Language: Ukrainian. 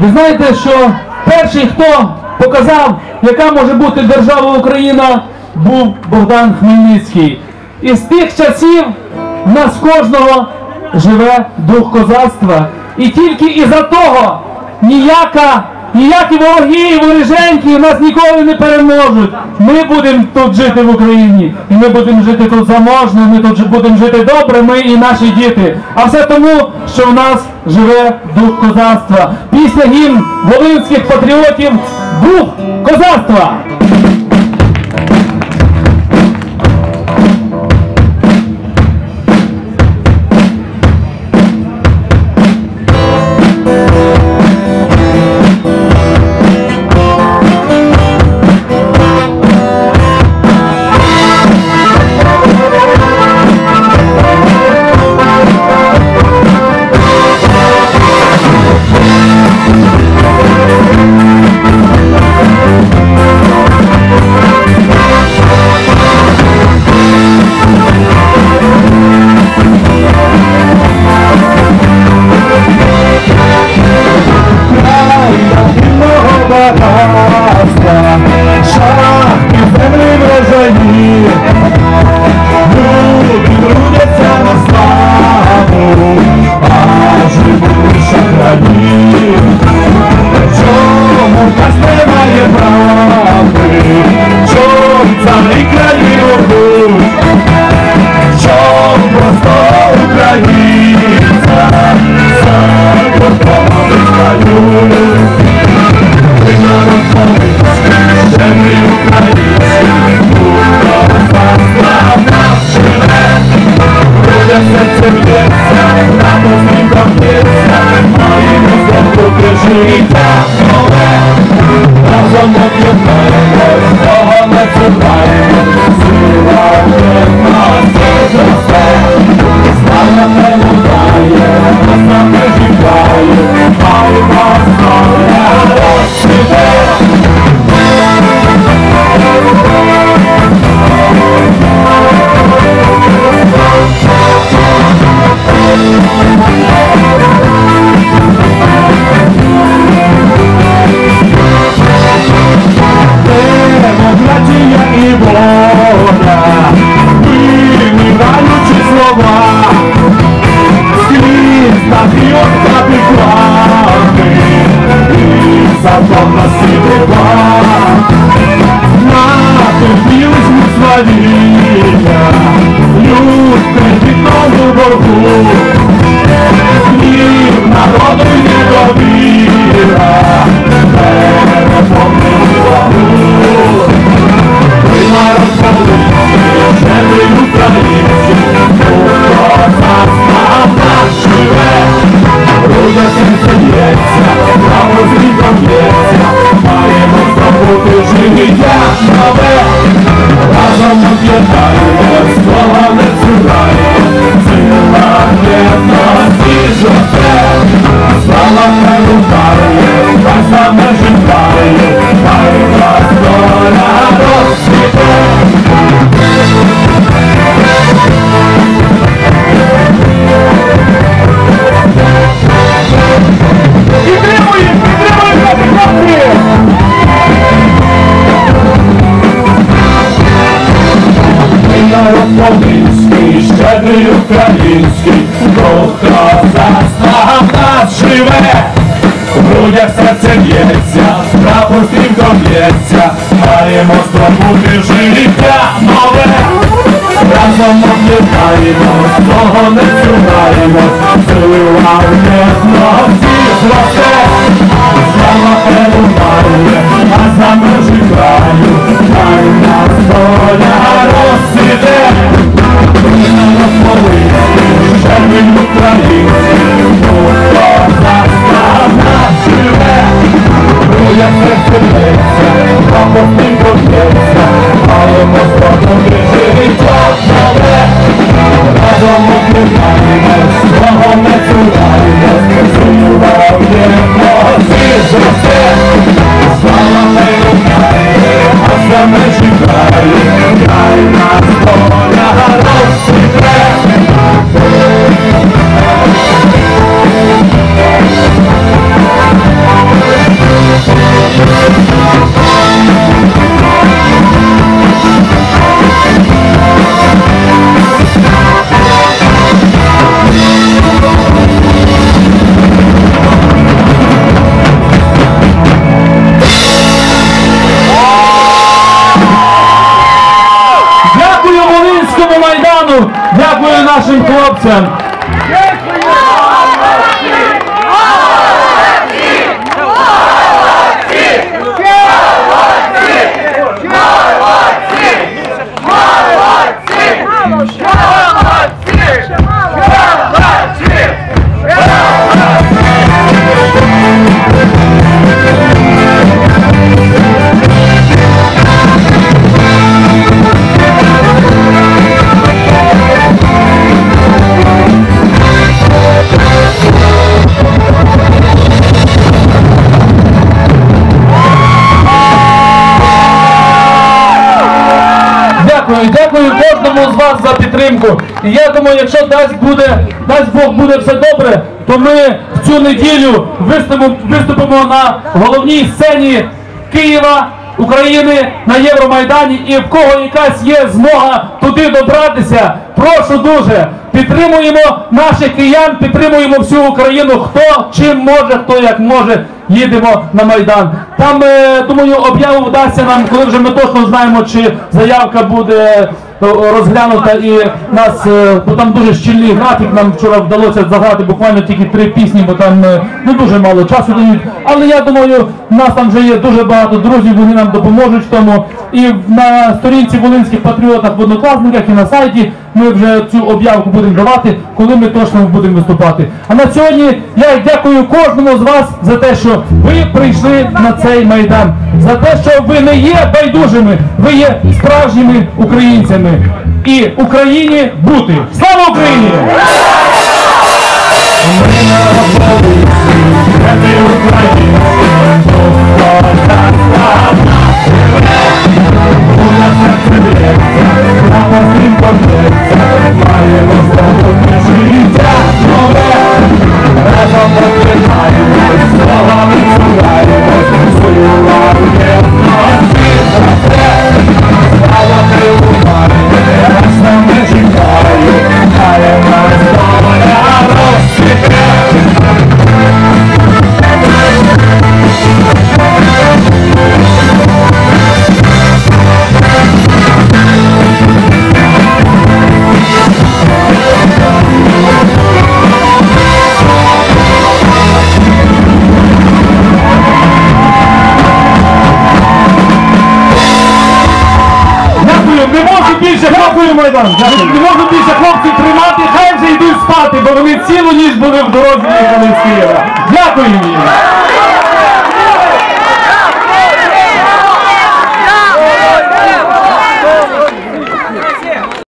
Ви знаєте, що перший, хто показав, яка може бути держава Україна, був Богдан Хмельницький. І з тих часів в нас кожного живе дух козацтва. І тільки із-за того ніяка, ніякі вороги і вороженьки нас ніколи не переможуть. Ми будемо тут жити в Україні, і ми будемо жити тут заможно, ми тут будемо жити добре, ми і наші діти. А все тому, що в нас живе дух козацтва. Після гімн волинських патріотів дух козацтва. Сила povo e na roda de na elas rompendo a rua e na roda Eu já sempre no país com rosas na parte oeste грудях серце б'ється, прапор всім доб'ється, маємо здобути життя нове, разом об'єднаємо, того не цураємось, сила Johnson. Дякую, дякую кожному з вас за підтримку. І я думаю, якщо дасть буде, дасть Бог буде все добре, то ми в цю неділю виступимо, виступимо на головній сцені Києва, України на Євромайдані. І в кого якась є змога туди добратися, прошу дуже. Підтримуємо наших киян, підтримуємо всю Україну. Хто чим може, хто як може. Їдемо на Майдан. Там, е, думаю, об'яву вдасться нам, коли вже ми точно знаємо, чи заявка буде е, розглянута і нас, е, бо там дуже щільний графік, нам вчора вдалося заграти буквально тільки три пісні, бо там не дуже мало часу дають. Але я думаю, в нас там вже є дуже багато друзів, вони нам допоможуть в тому. І на сторінці Волинських патріотах в однокласниках і на сайті ми вже цю об'явку будемо давати, коли ми точно будемо виступати. А на сьогодні я дякую кожному з вас за те, що ви прийшли на цей майдан, за те, що ви не є байдужими, ви є справжніми українцями. І Україні бути. Слава Україні! Дякую, більше Майдан. Майдан. Не можу більше хлопців тримати, хай вже йдуть спати, бо вони цілу ніч були в дорозі їхали з Києва. Дякую їм.